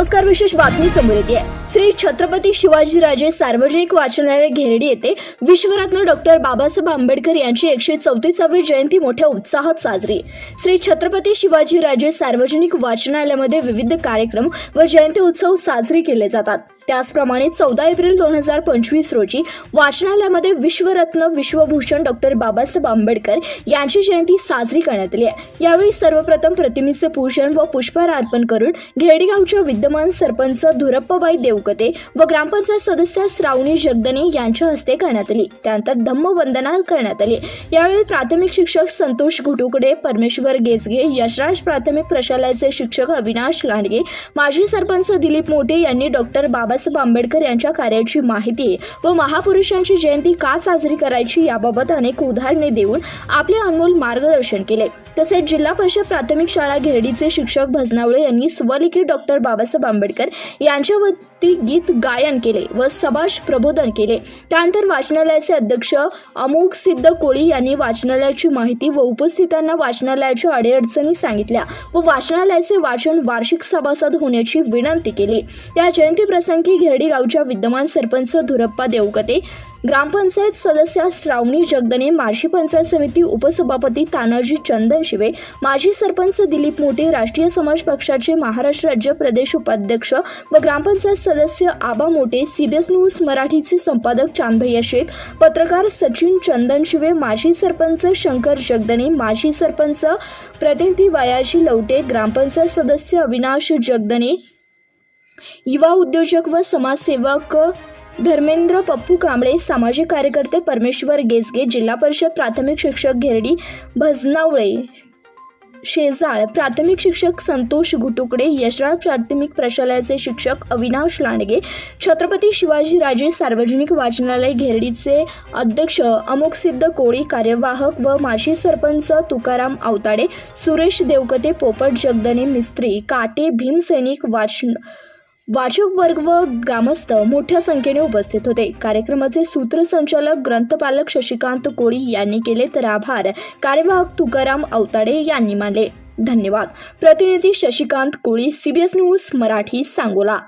नमस्कार विशेष बातमी समोर येते श्री छत्रपती शिवाजीराजे सार्वजनिक वाचनालय घेरडी येथे विश्वरत्न डॉक्टर बाबासाहेब आंबेडकर यांची एकशे चौतीसावी जयंती मोठ्या उत्साहात साजरी. श्री छत्रपती शिवाजीराजे सार्वजनिक वाचनालयामध्ये विविध कार्यक्रम व जयंती उत्सव साजरे केले जातात. त्याचप्रमाणे चौदा एप्रिल दोन हजार पंचवीस रोजी वाचनालयामध्ये विश्वरत्न विश्वभूषण डॉक्टर बाबासाहेब आंबेडकर यांची जयंती साजरी करण्यात आली आहे. यावेळी सर्वप्रथम प्रतिमेचे पूजन व पुष्पहार अर्पण करून घेडेगावच्या विद्यमान सरपंच धुरप्पाबाई देवकते व ग्रामपंचायत सदस्य श्रावणी जगदने यांच्या हस्ते करण्यात आली. त्यानंतर धम्मवंदना करण्यात आली. यावेळी प्राथमिक शिक्षक संतोष घुटुकडे परमेश्वर गेसगे यशराज प्राथमिक प्रशालयाचे शिक्षक अविनाश लांडगे माजी सरपंच दिलीप मोठे यांनी डॉक्टर बाबा बाबासाहेब आंबेडकर यांच्या कार्याची माहिती व महापुरुषांची जयंती का साजरी करायची याबाबत अनेक उदाहरणे देऊन आपले अनमोल मार्गदर्शन केले. तसेच जिल्हा परिषद प्राथमिक शाळा घेरडीचे शिक्षक भजनावळे यांनी स्वलिखित डॉक्टर बाबासाहेब आंबेडकर यांच्या वती गीत गायन केले व सभाष प्रबोधन केले. त्यानंतर वाचनालयाचे अध्यक्ष अमुक सिद्ध कोळी यांनी वाचनालयाची माहिती व उपस्थितांना वाचनालयाच्या अडीअडचणी सांगितल्या व वाचनालयाचे वाचन वार्षिक सभासद होण्याची विनंती केली. या जयंती प्रसंगी घेरडी गावच्या विद्यमान सरपंच धुरप्पा देवकते ग्रामपंचायत सदस्य श्रावणी जगदने माजी पंचायत समिती उपसभापती तानाजी चंदन शिवे माजी सरपंच दिलीप मोठे राष्ट्रीय समाज पक्षाचे महाराष्ट्र राज्य प्रदेश उपाध्यक्ष व ग्रामपंचायत सदस्य आबा मोठे सीबीएस न्यूज मराठीचे संपादक चांदभैया शेख पत्रकार सचिन चंदन शिवे माजी सरपंच शंकर जगदने माजी सरपंच प्रतिनिधी वयाजी लवटे ग्रामपंचायत सदस्य अविनाश जगदने युवा उद्योजक व समाजसेवक धर्मेंद्र पप्पू कांबळे सामाजिक कार्यकर्ते परमेश्वर गेसगे जिल्हा परिषद प्राथमिक शिक्षक घेरडी भजनावळे शेजाळ प्राथमिक शिक्षक संतोष घुटुकडे यशराळ प्राथमिक प्रशालयाचे शिक्षक अविनाश लांडगे छत्रपती शिवाजीराजे सार्वजनिक वाचनालय घेरडीचे अध्यक्ष अमुकसिद्ध कोळी कार्यवाहक व माजी सरपंच तुकाराम आवताडे सुरेश देवकते पोपट जगदने मिस्त्री काटे भीमसैनिक वाचन वाचक वर्ग व ग्रामस्थ मोठ्या संख्येने उपस्थित होते. कार्यक्रमाचे सूत्रसंचालक ग्रंथपालक शशिकांत कोळी यांनी केले तर आभार. कार्यवाहक तुकाराम अवताडे यांनी मानले. धन्यवाद. प्रतिनिधी शशिकांत कोळी सीबीएस न्यूज मराठी सांगोला.